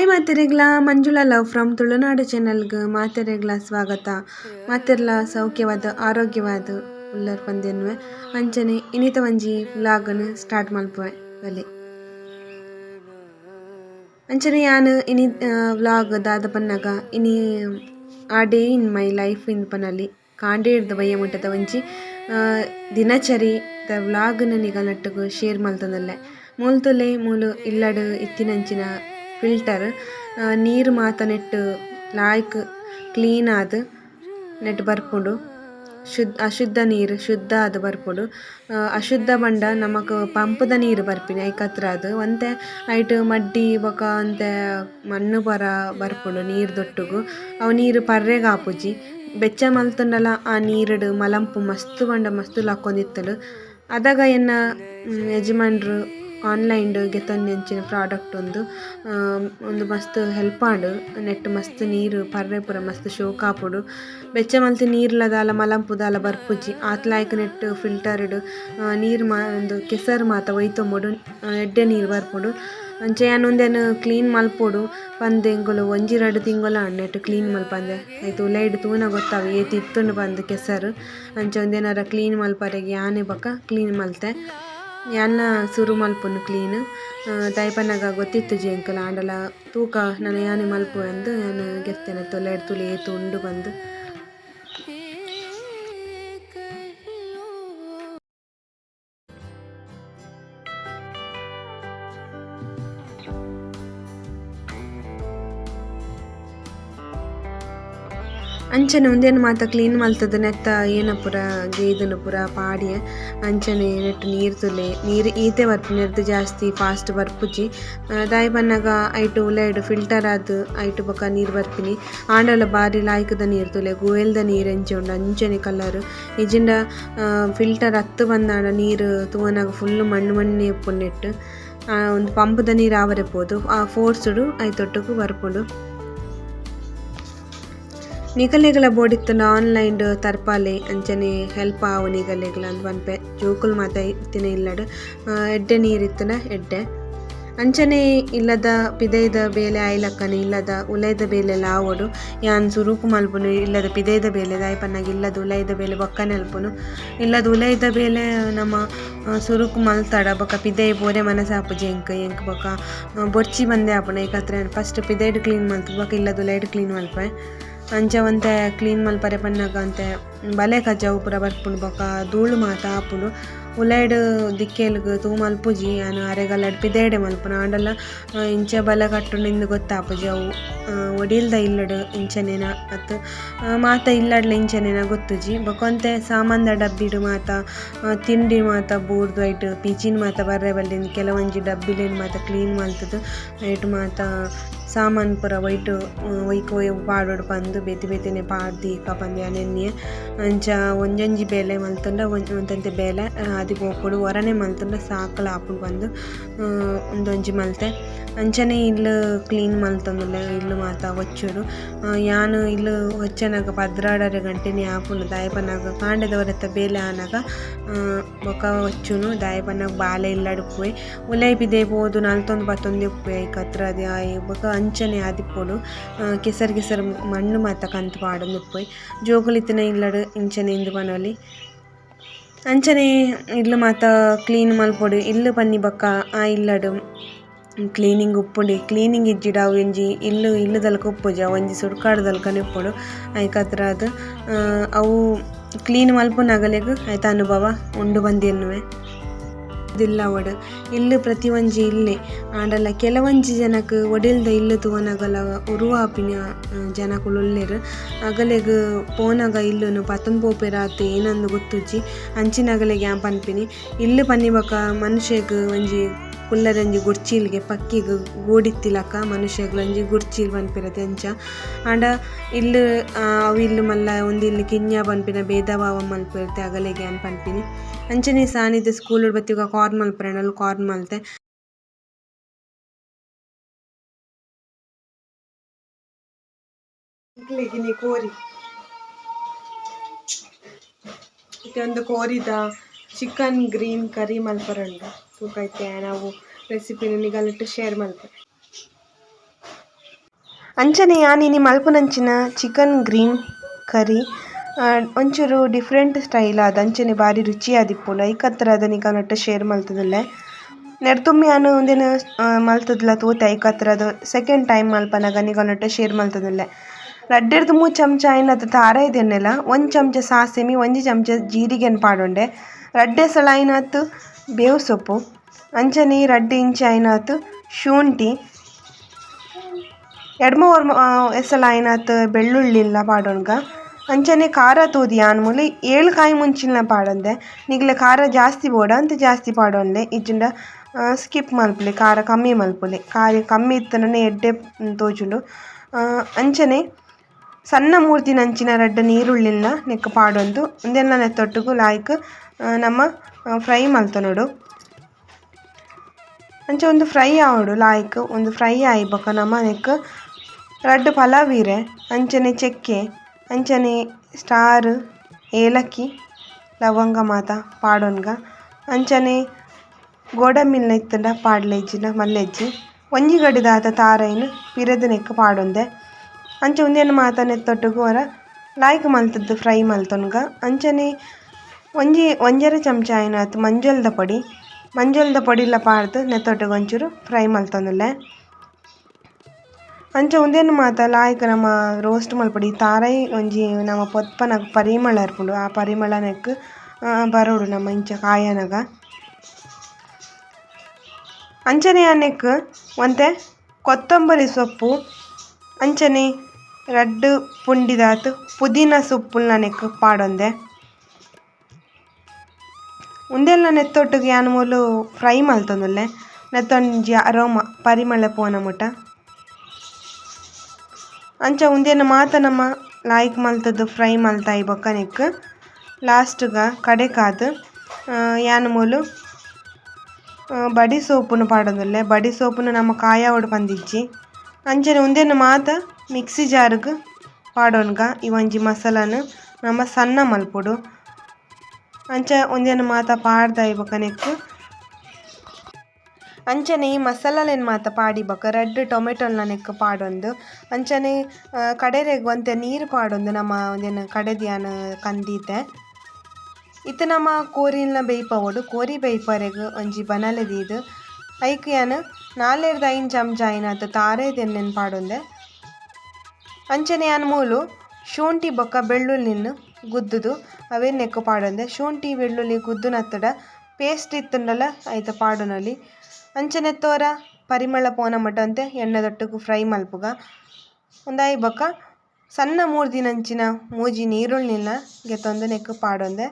Hi ಮಾತೆರೆಗ್ಲ. Manjula love from Tulunadu ಚಾನಲ್ಗೆ ಮಾತೆರೆಗ್ಲ ಸ್ವಾಗತ. ಮಾತೆರ್ಲ ಸೌಖ್ಯವಾದ, ಆರೋಗ್ಯವಾದ ಉಲ್ಲರ್ ಪಂದ್ಯನ್ವೆ ಅಂಚನೆ ಇನಿತ ಒಂಜಿ ವ್ಲಾಗನ್ನು ಸ್ಟಾರ್ಟ್ ಮಲ್ಪುವೆ ಬಲೆ ಅಂಚನೆ ಯಾನು ಇನಿ ವ್ಲಾಗ್ ದಾದ ಪನ್ನಗ ಇನಿ ಆ day in my life in ಪನಲಿ ಕಾಂಡೆ ಹಿಡ್ದ ಬಯ್ಯ ಮುಟ್ಟದ ಒಂಜಿ ದಿನಚರಿ ದ ವ್ಲಾಗ್ನ ನಟ್ಟಗು ಶೇರ್ ಮಲ್ತೊಂದುಲ್ಲೆ ಮೂಲ್ತುಲೆ, ಮೂಲು ಇಲ್ಲಡು ಇತ್ತಿನಂಚಿನ ಫಿಲ್ಟರ್ ನೀರು ಮಾತ ನೆಟ್ಟ್ ಲಾಯ್ಕ್ ಕ್ಲೀನ್ ಆದ್ ನೆಟ್ಟ್ ಬರ್ಪುಂಡು. ಶುದ್ಧ, ಅಶುದ್ಧ ನೀರು, ಶುದ್ಧ ಆದ್ ಬರ್ಪುಂಡು. ಅಶುದ್ಧ ಪಂಡ ನಮಕ್ ಪಂಪ್ದ ನೀರು ಬರ್ಪಿನಿ ಐಕ್ ಅದು ಆದ್. ಒಂತೆ ಐಟ್ ಮಡ್ಡಿ, ಬೊಕ ಒಂತೆ ಮಣ್ಣು ಪರ ಬರ್ಪುಂಡು ನೀರ್ ದೊಟ್ಟುಗು. ಅವು ನೀರು ಪರ್ರೆಗ್ ಆಪುಜಿ. ಬೆಚ್ಚ ಮಲ್ತುಂಡಲ ಆ ನೀರ್ಡ್ ಮಲಂಪು ಮಸ್ತ್ ಪಂಡ ಮಸ್ತ್ ಲಕ್ಕೊಂದಿತ್ತಲು ಅದಾಗ ಎನ್ನ ಯಜಮಾನ್ರು ಆನ್ಲೈನ್ಡ್ ಗೆತ್ತೊಂದಿಂಚಿನ ಪ್ರಾಡಕ್ಟ್ ಒಂದು ಒಂದು ಮಸ್ತ್ ಹೆಲ್ಪ್ ಆಂಡ್ ನೆಟ್ಟ್ ಮಸ್ತ್ ನೀರು ಪರ್ರೆ ಪೂರ ಮಸ್ತ್ ಶೋಕಾಪುಡು, ಬೆಚ್ಚ ಮಲ್ತ್ ನೀರ್ಲ ದಾಲ, ಮಲಂಪು ದಾಲ ಬರ್ಪುಜಿ ಆತ್ಲಾಯ್ಕ್ ನೆಟ್ಟ್ ಫಿಲ್ಟರ್ಡ್ ನೀರು ಮಾ ಉಂದು ಕೆಸರು ಮಾತ ಒಯ್ತೊಂಬುಡು ಎಡ್ಡೆ ನೀರು ಬರ್ಪುಡು, ಅಂಚ ಕ್ಲೀನ್ ಮಲ್ಪೊಡು, ಪಂದ್ ಒಂಜಿ ರಡ್ಡ್ ತಿಂಗೊಲ ಕ್ಲೀನ್ ಮಲ್ಪಂದೆ. ಐತ ಉಲೈಡ್ ತೂನ ಗೊತ್ತಾವ್ ಏತಿ ಇತ್ತುಂಡು ಪಂದ್ ಕೆಸರು, ಅಂಚ ಒಂದೇನಾರ ಕ್ಲೀನ್ ಮಲ್ಪರೆಗೆ ಆನೆ ಬೊಕ ಕ್ಲೀನ್ ಮಲ್ತೆ. ಯಾನ್ನ ಸುರು ಮಲ್ಪುನು ಕ್ಲೀನ್ ದಯಪನ್ನಗ ಗೊತ್ತಿತ್ತು ಜಿ ಆಂಡಲ ತೂಕ ನನ ಯಾನೆ ಮಲ್ಪುವೆಂದು ಯಾನ್ ಗೆತ್ತೆನೆ ತೊಲೆಡ್ ತುಳಿ ಏತ್ ಉಂಡು ಬಂದ್ ಅಂಚನೆ ಒಂದೇನು ಮಾತ ಕ್ಲೀನ್ ಮಲ್ತದ ನೆತ್ತ ಏನ ಪೂರ ಪುರ ಪೂರ ಪಾಡಿ, ಅಂಚನೆ ನೆಟ್ಟು ನೀರು ತುಲೆ, ನೀರು ಈತೆ ಬರ್ಪುನೆ ನೆರ್ದ್ ಜಾಸ್ತಿ ಫಾಸ್ಟ್ ಬರ್ಪುಜಿ. ದಾಯಿ ಬಂದಾಗ ಐಟು ಉಲೈಡ್ ಫಿಲ್ಟರ್ ಆದು ಐಟು ಬೊಕ ನೀರು ಬರ್ಪಿನಿ. ಆಂಡಲ ಬಾರಿ ಲಾಯ್ಕದ ನೀರು ತುಲೆ, ಗೋಯಲ್ದ ನೀರು ಎಂಚೆ ಉಂಡು, ಅಂಚನೆ ಕಲರ್ ಇಜಿಂಡ ಫಿಲ್ಟರ್ ಹತ್ತು ಬಂದಾಂಡ ನೀರು ತೂವನಾಗ ಫುಲ್ ಮಣ್ಣು ಮಣ್ಣೆ ನೆಟ್ಟು. ಒಂದು ಪಂಪದ ನೀರು ಆವರೆ ಪೋದು. ಆ ಫೋರ್ಸ್ಡ್ ಐತೊಟ್ಟುಗು ಬರ್ಪುಂಡು. ನಿಗಲೆಗಳ ಬೋಡಿತ್ತುಂಡ ಆನ್ಲೈನ್ ತರ್ಪಾಲೆ ಅಂಚನೆ ಹೆಲ್ಪ್ ಆವು ನಿಗಲೆಗಳ ಅಂದ್ ಪನ್ಪೆ జోకులు ಮಾತ ಇತ್ತಿನ ಇಲ್ಲಡ್ ಆ, ಎಡ್ಡೆ ನೀರ್ ಇತ್ತುಂಡ ಎಡ್ಡೆ. ಅಂಚನೆ ಇಲ್ಲದ ಪಿದೈದ ಬೇಲೆ ಆಯ್ಲಕ್ಕನೆ ಇಲ್ಲದ ಉಲೈದ ಬೇಲೆ ಲಾವೊಡು ಯಾನ್ ಸುರುಕು ಮಲ್ಪುನು ಇಲ್ಲದ ಪಿದೈದ ಬೇಲೆ ದಾಯ್ ಪನ್ನಗ ಇಲ್ಲದ ಉಲೈದ ಬೇಲೆ ಬೊಕ್ಕನೆ ಅಲ್ಪುನು ಇಲ್ಲದ ಉಲೈದ ಬೇಲೆ ನಮ್ಮ ಸುರುಕು ಮಲ್ತಡ ಬೊಕ ಪಿದೈ ಪೋರೆ ಮನಸಾಪುಜಿ ಎಂಕ್ ಎಂಕ್ ಬೊಕ ಬೊರ್ಚಿ ಬಂದೆ ಆಪುಂಡು ಐಕ್ ಹತ್ರ ಫಸ್ಟ್ ಪಿದೈಡ್ ಕ್ಲೀನ್ ಮಲ್ತು ಬೊಕ ಇಲ್ಲದ ಉಲೈಡ್ ಕ್ಲೀನ್ ಮಲ್ಪೆ ಅಂಚ ಕ್ಲೀನ್ ಮಲ್ಪರೆ ಪನ್ನಗ ಅಂತೆ ಬಲೆ ಕಜ್ಜಾವು ಪೂರ ಬರ್ಪುಂಡು ಬೊಕ, ಧೂಳು ಮಾತ ಆಪುಂಡು ಉಲೈಡ್ ದಿಕ್ಕೆಲ್ಗ್ ತೂ ಮಲ್ಪುಜಿ ನಾನು ಅರೆಗಲ್ಲಡ್ ಪಿದೇಡೆ ಮಲ್ಪುನ ಆಂಡಲ ಇಂಚೆ ಬಲೆ ಕಟ್ಟುಂಡು ಇಂದು ಗೊತ್ತಾಪುಜಿ ಅವು. ಒಡಿಲ್ದ ಇಲ್ಲಡು ಇಂಚನೇನ ಅತ್ತು. ಮಾತ ಇಲ್ಲಡ್ಲ ಇಂಚನೇನ ಗೊತ್ತುಜಿ. ಬೊಕೊಂತೆ ಸಾಮಾನ್ದ ಡಬ್ಬಿಡು ಮಾತ ತಿಂಡಿ ಮಾತ, ಬೂರ್ದು ಐಟ್ ಪಿಚಿನ್ ಮಾತ ಬರ್ರೆ ಬಲ್ಲಿಂದು ಕೆಲವೊಂಜಿ ಡಬ್ಬಿಲೆನ್ ಮಾತ ಕ್ಲೀನ್ ಮಲ್ತುದು. ಐಟ್ ಮಾತ ಸಾಮಾನ್ ಪೂರ ವೈಟ್ ಒಯ್ಕ್ ಒಯ್ ಪಾಡೋಡು ಪಂದ್ ಬೆತಿ ಬೇತೆನೆ ಪಾಡ್ದು ಇಕ್ಕ ಪಂದ್ ಅಂಚ ಒಂಜೊಂಜಿ ಬೇಲೆ ಮಲ್ತುಂಡ, ಒಂಜಿ, ಒಂತೆಂತೆ ಬೇಲೆ ಆದಿ ಪೋಪುಡು ಒರನೆ ಮಲ್ತುಂಡ, ಸಾಕಲ ಆಪುಂಡು ಪಂದ್ ಉಂದೊಂಜಿ ಮಲ್ತೆ. ಅಂಚನೆ ಇಲ್ಲ್ ಕ್ಲೀನ್ ಮಲ್ತೊಂದುಲ್ಲೆ, ಇಲ್ಲ್ ಮಾತ ಒಚ್ಚುಡು. ಯಾನ್ ಇಲ್ಲ್ ಹೊಚ್ಚನಗ ಪದ್ರಾಡರೆ ಗಂಟೆನೆ ಆಪುಂಡು ದಾಯೆ ಪನ್ನಗ ಕಾಂಡೆದವರೆತ್ತ ಬೇಲೆ ಆನಗ ಬೊಕ ಒಚ್ಚುನು ದಾಯೆ ಪನ್ನಗ ಬಾಲೆ ಇಲ್ಲಡ್ ಉಪ್ಪುವೆ ಉಲೈ ಪಿದೆ ಪೋದು ನಲ್ತೊಂದು ಪತ್ತೊಂದು ಉಪ್ಪುವೆ ಐಕ್ ಹತ್ರ ಅದೇ ಬೊಕ ಅಂಚನೆ ಆದಿಪ್ಪೊಡು ಕೆಸರು ಕೆಸರು ಮಣ್ಣು ಮಾತ ಕಂತು ಪಾಡೊಂದು ಉಪ್ಪುವೆ ಜೋಕುಲಿತ್ತಿನ ಇಲ್ಲಡ್ ಇಂಚನೆ ಇಂದು ಪನೊಲಿ ಅಂಚನೆ ಇಲ್ಲ್ ಮಾತ ಕ್ಲೀನ್ ಮಲ್ಪೊಡು, ಇಲ್ಲ್ ಪನ್ನಿ ಬೊಕ್ಕ, ಆ ಇಲ್ಲಡು ಕ್ಲೀನಿಂಗ್ ಉಪ್ಪುಂಡು. ಕ್ಲೀನಿಂಗ್ ಇಜ್ಜಿಡ ಅವು ಒಂಜಿ ಇಲ್ಲು ಇಲ್ಲು ದಲ್ಕ ಉಪ್ಪುಜ, ಒಂಜಿ ಸುಡ್ಕಾಡು ದಲ್ಕನೆ ಉಪ್ಪುಂಡು ಐಕ್ ಹತ್ರ ಅದ್ ಅವು ಕ್ಲೀನ್ ಮಲ್ಪುನಗಲೆಗ್ ಐತ ಅನುಭವ ಉಂಡು ಬಂದಿನ್ನುವೆ ದಿಲ್ಲ ಒಡ್. ಇಲ್ಲ ಪ್ರತಿ ಒಂಜಿ ಇಲ್ಲೆ. ಆಂಡಲ ಕೆಲವೊಂಜಿ ಜನಕ್ ಒಡಿಲ್ದ ಇಲ್ಲ ತೂವನಗಲ ಉರುವಾಪಿನ ಜನಕುಲು ಉಲ್ಲೆರ್. ಅಗಲೆಗ್ ಪೋನಗ ಇಲ್ಲುನು ಪತೊಂದು ಪೋಪೆರ ಆತ್ ಏನಂದ್ ಗೊತ್ತುಜ್ಜಿ. ಅಂಚಿನಗಲೆಗ್ ಯಾನ್ ಪನ್ಪಿನಿ ಇಲ್ಲ ಪನ್ನಿ ಬೊಕ ಮನುಷ್ಯಗ್ ಒಂಜಿ ಕುಲ್ಲರೊಂಜಿ ಗುಡ್ಚಿಲ್ಗೆ ಪಕ್ಕಿಗ್ ಗೂಡಿತ್ತಿಲಕ ಮನುಷ್ಯಗಳಂಜಿ ಗುಡ್ಚಿಲ್ ಪನ್ಪಿರತೆ ಅಂಚ. ಆಂಡ ಇಲ್ಲ್ ಅವು ಇಲ್ಲ್ ಮಲ್ಲ ಉಂದಿಲ್ ಕಿನ್ಯಾ ಕಿನ್ಯ ಪನ್ಪಿನ ಭೇದ ಭಾವ ಮಲ್ಪಿರ್ತೆ ಅಗಲೆಗ್ ಯಾನ್ ಪನ್ಪಿನಿ. ಅಂಚನೆ ಸ್ಕೂಲ್ ಬತ್ತಿಗ ಕಾರ್ನ್ ಮಲ್ಪುಂಡಲ ಕಾರ್ನ್ ಮಲ್ತೆ. ಕೋರಿ. ಒಂದು ಕೋರಿದ ಚಿಕನ್ ಗ್ರೀನ್ ಕರಿ ಮಲ್ಪರಂಡು ತೂಕೈತೆ, ನಾವು ರೆಸಿಪಿನ ನಿಗಲಿಟ್ಟು ಶೇರ್ ಮಲ್ಪೆ ಅಂಚನೆ ಯಾನಿನಿ ಮಲ್ಪನಂಚಿನ ಚಿಕನ್ ಗ್ರೀನ್ ಕರಿ ಒಂಚೂರು ಡಿಫ್ರೆಂಟ್ ಸ್ಟೈಲ್ ಆದ ಅಂಚನೆ ಭಾರಿ ರುಚಿ ಆದಿಪ್ಪುಂಡು ಐಕತ್ತರ ಅದ ನಿಕಲ್ನೊಟ್ಟು ಶೇರ್ ಮಲ್ತುದುಲ್ಲೆ ನೆಡ್ತುಮ್ಮಿ ಯಾನ್ ಉಂದೆನ್ ಮಲ್ತದಲ್ಲ ಮಲ್ತುದ್ಲ ತೂತೆ ಐಕತ್ತರದು ಸೆಕೆಂಡ್ ಟೈಮ್ ಮಲ್ಪನಗ ನಿಕಲ್ನೊಟ್ಟು ಶೇರ್ ಮಲ್ತುದುಲ್ಲೆ ರಡ್ಡೆರ್ದು ಮೂರು ಚಮಚ ಆಯಿನತ್ ತಾರ ಇದೆನ್ನೆಲ ಒಂದು ಚಮಚ ಸಾಸಿಮಿ, ಒಂದು ಚಮಚ ಜೀರಿಗೆನ್ ಪಾಡೊಂಡೆ. ರಡ್ಡೆ ಸಲ ಆಯಿನತ್ ಬೇವು ಸೊಪ್ಪು ಅಂಚನೆ ರಡ್ಡ್ ಇಂಚಿ ಆಯಿನತ್ ಶುಂಠಿ ಎಡ್ಮ ಒರ್ಮ ಆ, ಎಸಲ ಆಯಿನತ್ ಬೆಳ್ಳುಳ್ಳಿಲ್ಲ ಪಾಡೊನ್ಗ ಅಂಚನೆ ಖಾರ ತೂದಿ ಆನ್ ಏಳು ಕಾಯಿ ಮುಂಚಿಲ್ನ ಪಾಡೊಂದೆ. ನಿಗ್ಲೆ ಖಾರ ಜಾಸ್ತಿ ಬೋಡ ಅಂತ ಜಾಸ್ತಿ ಪಾಡೊನ್ಲೆ ಇಜ್ಜಿಂಡ ಸ್ಕಿಪ್ ಮಲ್ಪುಲೆ ಖಾರ ಕಮ್ಮಿ ಮಲ್ಪುಲೆ. ಖಾರ ಕಮ್ಮಿ ಇತ್ತನೇ ಎಡ್ಡೆ ತೋಜುಂಡು ಅಂಚನೆ ಸಣ್ಣ ಮೂರ್ತಿನಂಚಿನ ರಡ್ಡ ನೀರುಳ್ಳಿಲ್ಲ ನೆಕ್ಕ್ ಪಾಡೊಂದು. ಒಂದೆಲ್ಲ ನೆತ್ತೊಟ್ಟುಗು ಲಾಯ್ಕ್ ನಮ್ಮ ಫ್ರೈ ಮಲ್ತೊನೊಡು ಅಂಚ ಒಂದು ಫ್ರೈ ಆವಡು ಲಾಯ್ಕ್ ಒಂದು ಫ್ರೈ ಆಯಿ ಬೊಕ ನಮ ನೆಕ್ಕ್ ರಡ್ಡ್ ಪಲಾವೀರೆ ಅಂಚನೆ ಚೆಕ್ಕೆ, ಅಂಚನೆ ಸ್ಟಾರ್, ಏಲಕ್ಕಿ, ಲವಂಗ ಮಾತ, ಪಾಡೊನ್ಗ. ಅಂಚನೆ ಗೋಡಂಬಿಲ್ನ ಇತ್ತಂಡ ಪಾಡ್ಲೆಜ್ಜಿನ ಮಲ್ಲೆಜ್ಜಿ ಒಂಜಿ ಗಡಿ ಆತ ತಾರೈನ್ ನೆಕ್ಕ್ ಪಾಡೊಂದೆ. ಅಂಚ ಉಂದೆನ್ ಮಾತ ನೆತ್ತೊಟ್ಟುಗು ವರ ಲಾಯ್ಕ್ ಮಲ್ತದ್ದು ಫ್ರೈ ಮಲ್ತೊನ್ಗ. ಅಂಚನೆ ಒಂಜಿ, ಒಂಜರೆ ಚಮಚ ಆಯಿನಾತ್ ಮಂಜಲ್ದ ಪೊಡಿ. ಮಂಜಲ್ದ ಪೊಡಿಲ ಪಾಡ್ದ್ ಒಂಚೂರು ಫ್ರೈ ಮಲ್ತೊಂದುಲ್ಲೆ. ಅಂಚ ಉಂದೆನ್ ಮಾತ ಲಾಯ್ಕ್ ನಮ ರೋಸ್ಟ್ ಮಲ್ಪೊಡಿ, ತಾರೈ ಒಂಜಿ ನಮ ಪೊತ್ಪನಗ ಪರಿಮಳ ಇರ್ಪುಂಡು. ಆ ಪರಿಮಳ ನೆಕ್ ಬರೋಡು ನಮ ಇಂಚ ಕಾಯನಗ. ಅಂಚನೆ ನೆಕ್ಕ್ ಒಂತೆ ಕೊತ್ತಂಬರಿ ಸೊಪ್ಪು, ಅಂಚನೆ ರಡ್ಡ್ ಪುಂಡಿದಾತ್ ಪುದೀನ ಸೊಪ್ಪುಲ್ನ ನೆಕ್ಕ್ ಪಾಡೊಂದೆ. ಉಂದೆಲ್ಲ ನೆತ್ತೊಟ್ಟುಗೆ ಯಾನ್ ಮೂಲು ಫ್ರೈ ಮಲ್ತೊಂದುಲ್ಲೆ. ನೆತ್ತೊಂಜಿ ಅರೋಮ, ಪರಿಮಳ ಪೋನ ಮುಟ. ಅಂಚ ಉಂದೆನ ಮಾತ ನಮ ಲಾಯ್ಕ್ ಮಲ್ತುದು ಫ್ರೈ ಮಲ್ತಾಯಿ ಬೊಕ್ಕ ನೆಕ್ಕ್ ಗ ಕಡೆ ಕಾದು ಯಾನ್ ಮೂಲು ಬಡಿ ಸೋಪುನು ಪಾಡೊಂದುಲ್ಲೆ. ಬಡಿ ಸೋಪುನು ನಮ ಕಾಯಾವೊಡು ಪಂದಿಜ್ಜಿ ಅಂಚನೆ ಉಂದೆನ ಮಾತ ಮಿಕ್ಸಿ ಜಾರ್ಗ್ ಪಾಡೊನ್ಗ ಈ ಒಂಜಿ ಮಸಾಲಾನ್ ನಮ ಸಣ್ಣ ಮಲ್ಪೊಡು. ಅಂಚ ಒಂದೆನ್ ಮಾತ ಪಾಡ್ದ ಬೊಕ ನೆಕ್ಕ್ ಅಂಚನೆ ಈ ಮಸಾಲಲೆನ್ ಮಾತ ಪಾಡಿ ಬೊಕ ರಡ್ಡ್ ಟೊಮೆಟೊಲ್ನ ನೆಕ್ಕ್ ಪಾಡೊಂದು. ಅಂಚನೆ ಕಡೆರೆಗ್ ಒಂತೆ ನೀರು ಪಾಡೊಂದು ನಮ ಒಂದೆನ್ ಕಡೆದ್ ಕಂದಿದ್ದೆ ಇತ್ತೆ ನಮ ಕೋರಿಲ್ನ ಬೇಯ್ಪವೊಡು, ಕೋರಿ ಬೇಯ್ಪರೆಗ್ ಒಂಜಿ ಬನಲೆ ದೀದ್ ಐಕ್ ಯಾನ್ ನಾಲೆರ್ದ ಐನ್ ಚಮಚ ತಾರೆದ್ ಎಣ್ಣೆನ್ ಪಾಡೊಂದೆ. ಅಂಚನೆ ಯಾನ್ ಮೂಲು ಶುಂಠಿ ಬೊಕ್ಕ ಬೆಳ್ಳುಳ್ಳಿನ್ ಗುದ್ದುದು. ಅವೆನ್ ನೆಕ್ಕ ಪಾಡೊಂದೆ ಶುಂಠಿ ಬೆಳ್ಳುಳ್ಳಿ ಗುದ್ದುನತ್ತುಡ ಪೇಸ್ಟ್ ಇತ್ತುಂಡಲ ಐತ ಪಾಡೊನೊಲಿ ಅಂಚನೆ ತೋರ, ಪರಿಮಳ ಪೋನ ಮಟಂತೆ, ಎಣ್ಣೆದೊಟ್ಟುಗು ಫ್ರೈ ಮಲ್ಪುಗ. ಉಂದಾಯಿ ಬೊಕ, ಸಣ್ಣ ಮೂರ್ದಿನಂಚಿನ ಮೂಜಿ ನೀರುಳ್ಳಿನ ಗೆತ್ತೊಂದು ನೆಕ್ಕ್ ಪಾಡೊಂದೆ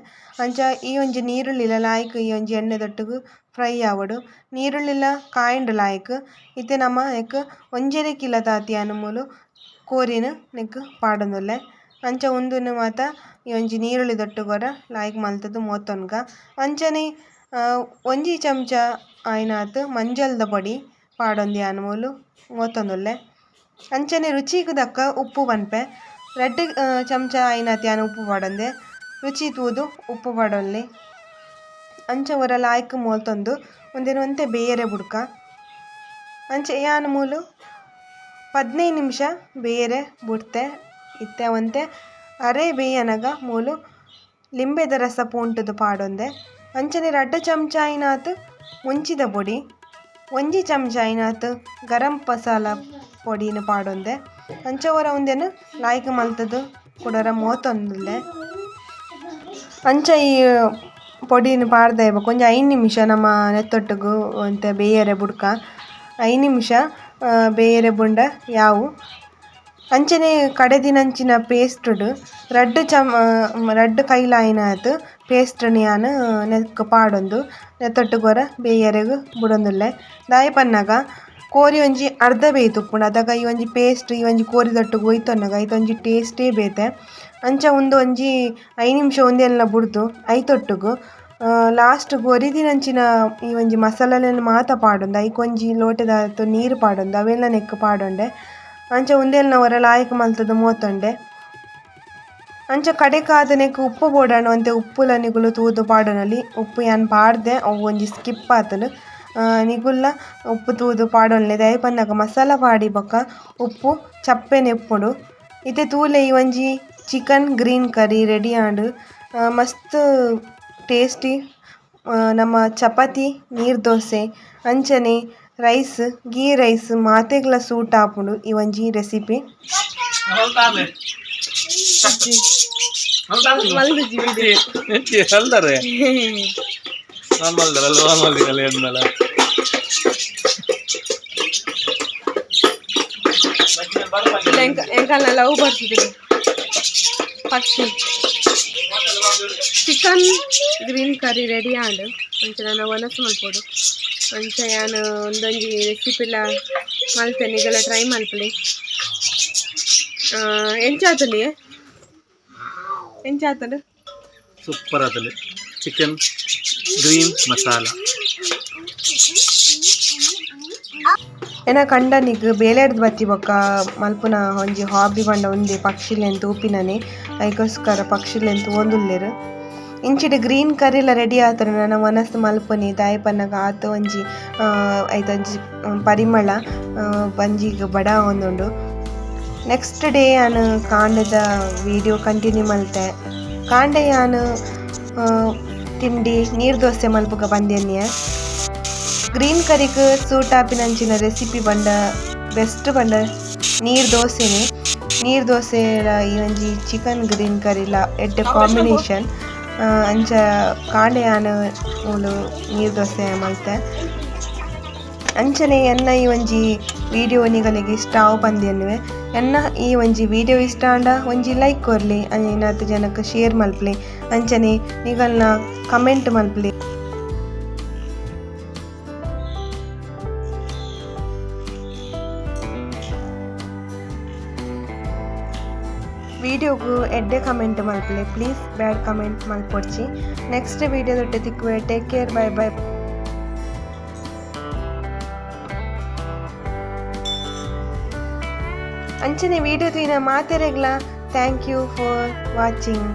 ಅಂಚ ಈ ಒಂಜಿ ನೀರುಳ್ಳಿಲ ಲಾಯ್ಕ್ ಈ ಒಂಜಿ ಎಣ್ಣೆ ಎಣ್ಣೆದೊಟ್ಟುಗು ಫ್ರೈ ಆವಡು ನೀರುಳ್ಳಿಲ ಕಾಯಿಂಡ್ ಲಾಯ್ಕ್. ಇತ್ತೆ ನಮ್ಮ ನೆಕ್ ಒಂಜರೆ ಕಿಲ ತಾತಿ ಮೂಲು ಕೋರಿನ್ ನೆಕ್ಕ್ ಪಾಡೊಂದುಲ್ಲೆ ಅಂಚ ಉಂದುನು ಮಾತ ಒಂಜಿ ನೀರುಳ್ಳಿ ದೊಟ್ಟುಗೊರ ಲಾಯ್ಕ್ ಮಲ್ತುದು ಮೋತೊನ್ಗ ಅಂಚನೆ ಒಂಜಿ ಚಮಚ ಆಯಿನಾತ್ ಮಂಜಲ್ದ ಪೊಡಿ ಪಾಡೊಂದು ಯಾನ್ ಮೂಲು ಮೋತೊಂದುಲ್ಲೆ ಅಂಚನೆ ರುಚಿಗ್ ದಕ್ಕ ಉಪ್ಪು ಪನ್ಪೆ. ರಡ್ಡ್ ಚಮಚ ಆಯಿನಾತ್ ಯಾನ್ ಉಪ್ಪು ಪಾಡೊಂದೆ. ರುಚಿ ತೂದು ಉಪ್ಪು ಪಾಡೊಲ್ಲಿ. ಅಂಚ ಒರ ಲಾಯ್ಕ್ ಮೋಲ್ತೊಂದು ಒಂದೇನು ಒಂತೆ ಬೇಯರೆ ಬುಡ್ಕ. ಅಂಚೆ ಯಾನ್ ಮೂಲು? ಪದ್ನೈದು ನಿಮಿಷ ಬೇಯರೆ ಬುಡ್ತೆ. ಒಂತೆ ಅರೆ ಬೇಯನಗ ಮೂಲು, ಲಿಂಬೆದ ರಸ ಪೂಂಟುದು ಪಾಡೊಂದೆ. ಅಂಚನೆ ರಡ್ಡ ಚಮಚ ಆಯಿನಾತ್ ಮುಂಚಿದ ಪೊಡಿ. ಒಂಜಿ ಚಮಚ ಆಯಿನಾತ್ ಗರಂ ಮಸಾಲ ಪೊಡಿನ ಪಾಡೊಂದೆ. ಅಂಚ ಒರ ಉಂದೆನ್ ಮಲ್ತದು, ಕುಡರ ಮೋತೊಂದುಲ್ಲೆ. ಅಂಚ ಈ ಪೊಡಿನ್ ಪಾಡ್ದೆ ಕೊಂಚ ಐದು ನಿಮಿಷ ನಮ್ಮ ನೆತ್ತೊಟ್ಟುಗು ಅಂತ ಬೇಯರೆ ಬುಡ್ಕ. ಐದು ನಿಮಿಷ ಬೇಯರೆ ಬುಂಡ, ಯಾವು. ಅಂಚನೆ ಕಡೆದಿನಂಚಿನ ಪೇಸ್ಟ್ಡ್ ರಡ್ಡ್ ಚಮ ರಡ್ಡ್ ಕೈಲಾಯಿನಾತ್ ಪೇಸ್ಟ್ನ್ ಯಾನ್ ನೆಕ್ಕ್ ಪಾಡೊಂದು, ನೆತ್ತೊಟ್ಟುಗೊರ ಬೇಯರೆಗ್ ಬುಡೊಂದುಲ್ಲೆ. ದಾಯೆ ಪನ್ನಗ ಕೋರಿ ಒಂಜಿ ಅರ್ಧ ಬೇಯ್ತುಪ್ಪುಂಡು ಅದಾಗ ಈ ಒಂಜಿ ಪೇಸ್ಟ್, ಈ ಒಂಜಿ ಕೋರಿದೊಟ್ಟುಗು ಐತ ಐತೊಂಜಿ ಟೇಸ್ಟೇ ಬೇತೆ. ಅಂಚ ಉಂದು ಒಂಜಿ ಐ ನಿಮಿಷ ಉಂದೆನ್ಲ ಬುಡ್ದು ಐತೊಟ್ಟುಗು ಲಾಸ್ಟ್ ಗೊರಿದಿನಂಚಿನ ಈ ಒಂಜಿ ಮಸಾಲಲೆನ್ ಮಾತ ಪಾಡೊಂದು, ಐಕ್ ಒಂಜಿ ಲೋಟದಾತ್ ನೀರು ಪಾಡೊಂದು, ಅವೆಲ್ಲ ನೆಕ್ಕ್ ಪಾಡೊಂಡೆ. ಅಂಚ ಉಂದೆಲ್ನ ನವರ ಲಾಯ್ಕ್ ಮಲ್ತದ ಮೋತೊಂಡೆ ಅಂಚ ಕಡೆ ಕಾದನೆಕ್ ಉಪ್ಪು ಬೋಡಾಂಡ ಒಂತೆ ಉಪ್ಪುಲ ನಿಗುಲು ತೂದು ಪಾಡೋನಲ್ಲಿ. ಉಪ್ಪು ಯಾನ್ ಪಾಡ್ದೆ, ಅವು ಒಂಜಿ ಸ್ಕಿಪ್ ಆತುಂಡು ನಿಗುಲ್ಲ ಉಪ್ಪು ತೂದು ದಾಯೆ ಪನ್ನಗ ಮಸಾಲ ಪಾಡಿ ಬೊಕ ಉಪ್ಪು ಚಪ್ಪೆ ನೆಪ್ಪುಡು. ಇತ್ತೆ ತೂಲೆ ಈ ಒಂಜಿ chicken green curry ready and. ಮಸ್ತ್ ಟೇಸ್ಟಿ ನಮ್ಮ ಚಪಾತಿ, ನೀರ್ ದೋಸೆ, ಅಂಚನೆ ರೈಸ್, ಗೀ ರೈಸ್ ಮಾತೆಗ್ಲ ಸೂಟ್ ಆಪುಂಡು ಈ ಒಂಜಿ ರೆಸಿಪಿ ಲವ್ ಬರ್ತಿದ್ರು ಪಕ್ಷಿ. Chicken green curry ready and ಅಂಚ ನಾನು ಒನಸು ಮಲ್ಪೊಡು ಅಂಚ ನಾನು ಒಂದೊಂಜಿ ರೆಸಿಪಿಲ ಮಲ್ತೇನೆ ಈಗೆಲ್ಲ ಟ್ರೈ ಮಲ್ಪಲಿ ಎಂಚಾತಲಿ ಎಂಚಾತಲು ಸೂಪರ್ ಆತಲ್ಲಿ. ಚಿಕನ್ ಗ್ರೀನ್ ಮಸಾಲ ಏನ ಕಂಡನಿಗ್ ಬೇಲೆಡ್ದು ಬತ್ತಿ ಬೊಕ್ಕ ಮಲ್ಪುನ ಒಂಜಿ ಹಾಬಿ ಪಂಡ ಒಂದೇ ಪಕ್ಷಿಲೆನ್ ಉಪ್ಪಿನನೆ. ಐಕೋಸ್ಕರ ಪಕ್ಷಿಲೆನ್ ಓದುಲ್ಲೆರ್. ಇಂಚಿಡ್ ಗ್ರೀನ್ ಕರಿಲ ರೆಡಿ ಆತರ ನನ್ನ ಮನಸ್ ಮಲ್ಪುನಿ ದಾಯೆ ಪನ್ನಗ ಆತ ಒಂಜಿ ಐತ ಒಂಜಿ ಪರಿಮಳ ಬಡ ಆವೊಂದುಂಡು ನೆಕ್ಸ್ಟ್ ಡೇ ನಾನು ಕಾಂಡದ ವಿಡಿಯೋ ಕಂಟಿನ್ಯೂ ಮಲ್ತೆ. ಕಾಂಡೆ ನಾನು ಆ, ತಿಂಡಿ ನೀರ್ ದೋಸೆ ಮಲ್ಪುಗ ಬಂದೇನಿಯ. ಗ್ರೀನ್ ಕರಿಗ್ ಸೂಟ್ ಆಪಿನಂಚಿನ ರೆಸಿಪಿ ಬಂಡ ಬೆಸ್ಟ್ ಬಂಡ ನೀರ್ ದೋಸೆನೆ. ನೀರ್ ದೋಸೆ ಈ ಒಂಜಿ ಚಿಕನ್ ಗ್ರೀನ್ ಕರಿಲ ಎಡ್ಡೆ ಕಾಂಬಿನೇಷನ್ ಅಂಚ ಕಾಂಡೆ ಆನ ಮೂಲು ನೀರು ದೋಸೆ ಮಲ್ತೆ ಅಂಚನೆ ಎನ್ನ ಈ ಒಂಜಿ ವಿಡಿಯೋ ನಿಗಲಿಗೆ ಇಷ್ಟ ಆವು ಪಂದ್ಯನ್ನುವೆ ಎನ್ನ ಈ ಒಂಜಿ ವಿಡಿಯೋ ಇಷ್ಟ ಆಂಡ ಒಂಜಿ ಲೈಕ್ ಕೊರ್ಲಿ ಇನ್ನತ್ತು ಜನಕ್ಕೆ ಶೇರ್ ಮಲ್ಪಲಿ. ಅಂಚನೆ ನಿಗಲ್ನ ಕಮೆಂಟ್ ಮಲ್ಪಲಿ. ವಿಡಿಯೋಗು ಎಡ್ಡೆ ಕಮೆಂಟ್ ಮಲ್ಪಲೆ ಪ್ಲೀಸ್ ಬ್ಯಾಡ್ ಕಮೆಂಟ್ ಮಲ್ಪೊಡ್ಚಿ ನೆಕ್ಸ್ಟ್ ವಿಡಿಯೋದೊಟ್ಟೆ ತಿಕ್ಕುವೆ ಟೇಕ್ ಕೇರ್ ಬೈ ಬೈ ಅಂಚನೆ, ವಿಡಿಯೋ ತೀನ ಮಾತೆರೆಗ್ಲ. Thank you for watching